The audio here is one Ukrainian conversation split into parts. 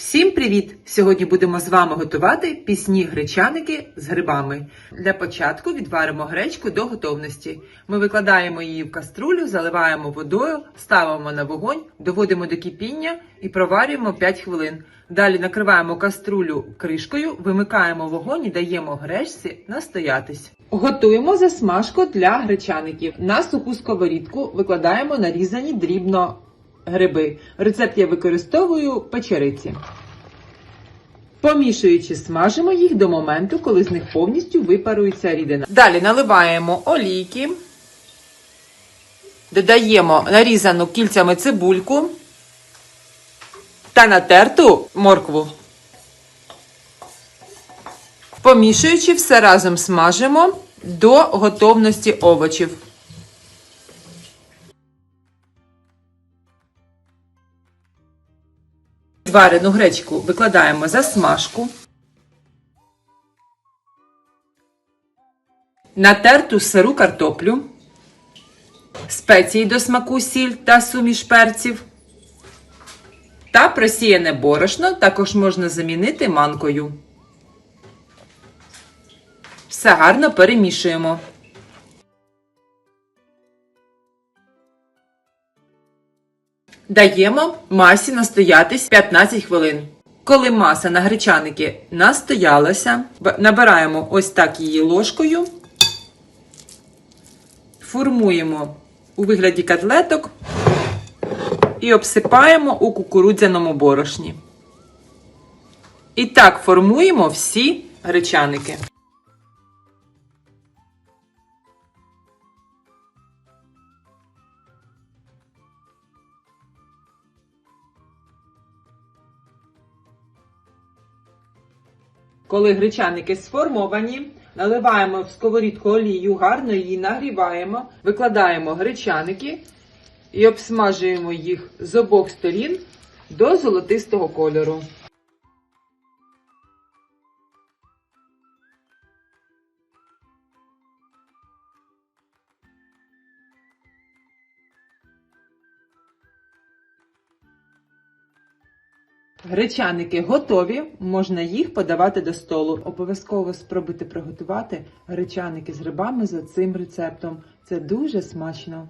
Всім привіт! Сьогодні будемо з вами готувати пісні гречаники з грибами. Для початку відваримо гречку до готовності. Ми викладаємо її в каструлю, заливаємо водою, ставимо на вогонь, доводимо до кипіння і проварюємо 5 хвилин. Далі накриваємо каструлю кришкою, вимикаємо вогонь і даємо гречці настоятись. Готуємо засмажку для гречаників. На суху сковорідку викладаємо нарізані дрібно гриби. Рецепт я використовую печериці. Помішуючи, смажимо їх до моменту, коли з них повністю випарується рідина. Далі наливаємо олійки, додаємо нарізану кільцями цибульку та натерту моркву. Помішуючи, все разом смажимо до готовності овочів. Варену гречку викладаємо за смажку. Натерту сиру картоплю, спеції до смаку сіль та суміш перців. Та просіяне борошно також можна замінити манкою. Все гарно перемішуємо. Даємо масі настоятись 15 хвилин. Коли маса на гречаники настоялася, набираємо ось так її ложкою, формуємо у вигляді котлеток і обсипаємо у кукурудзяному борошні. І так формуємо всі гречаники. Коли гречаники сформовані, наливаємо в сковорідку олію, гарно її нагріваємо, викладаємо гречаники і обсмажуємо їх з обох сторін до золотистого кольору. Гречаники готові, можна їх подавати до столу. Обов'язково спробуйте приготувати гречаники з грибами за цим рецептом. Це дуже смачно.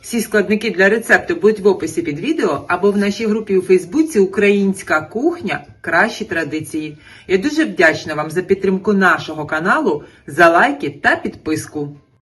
Всі складники для рецепту будуть в описі під відео або в нашій групі у Фейсбуці Українська кухня Кращі традиції. Я дуже вдячна вам за підтримку нашого каналу, за лайки та підписку.